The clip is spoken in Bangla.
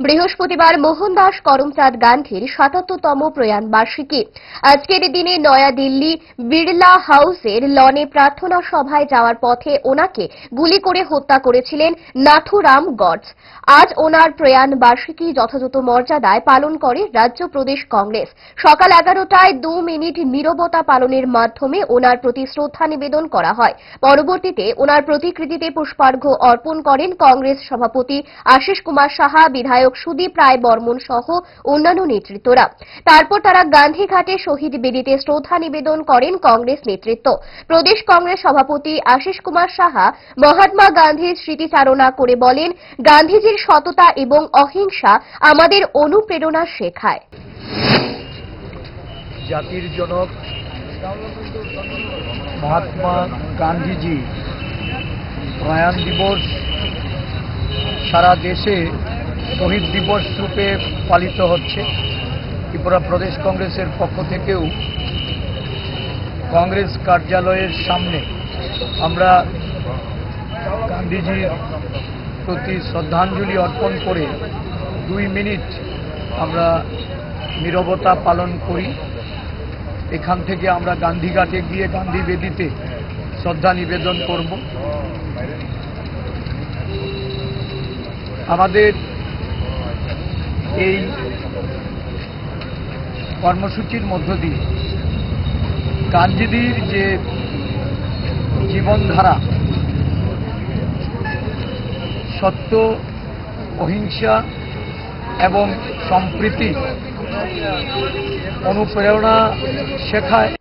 বৃহস্পতিবার মোহনদাস করমচাঁদ গান্ধীর সাতাত্তরতম প্রয়াণ বার্ষিকী। আজকের দিনে নয়াদিল্লি বিড়লা হাউসের লনে প্রার্থনা সভায় যাওয়ার পথে ওনাকে গুলি করে হত্যা করেছিলেন নাথুরাম গডস। আজ ওনার প্রয়াণ বার্ষিকী যথাযথ মর্যাদায় পালন করে রাজ্য প্রদেশ কংগ্রেস। সকাল এগারোটায় দু মিনিট নীরবতা পালনের মাধ্যমে ওনার প্রতি শ্রদ্ধা নিবেদন করা হয়। পরবর্তীতে ওনার প্রতিকৃতিতে পুষ্পার্ঘ্য অর্পণ করেন কংগ্রেস সভাপতি আশিস কুমার সাহা, বিধায়ক সুদীপ রায় বর্মন সহ অন্যান্য নেতৃত্বরা। তারপর তারা গান্ধীঘাটে শহীদ বেদিতে শ্রদ্ধা নিবেদন করেন কংগ্রেস নেতৃত্ব। প্রদেশ কংগ্রেস সভাপতি আশিস কুমার সাহা মহাত্মা গান্ধীর স্মৃতিচারণা করে বলেন, গান্ধীজির সততা এবং অহিংসা আমাদের অনুপ্রেরণা শেখায়। জাতির জনক মহাত্মা গান্ধীজি, প্রয়াণ দিবস সারা দেশে শহীদ দিবস রূপে পালিত হচ্ছে। ত্রিপুরা প্রদেশ কংগ্রেসের পক্ষ থেকেও কংগ্রেস কার্যালয়ের সামনে আমরা গান্ধীজির প্রতি শ্রদ্ধাঞ্জলি অর্পণ করে দুই মিনিট আমরা নীরবতা পালন করি। এখান থেকে আমরা গান্ধীঘাটে গিয়ে গান্ধী বেদিতে শ্রদ্ধা নিবেদন করব। আমাদের এই কর্মসূচির মধ্য দিয়ে গান্ধীজির যে জীবনধারা সত্য অহিংসা এবং সম্প্রীতি অনুপ্রেরণা শেখায়।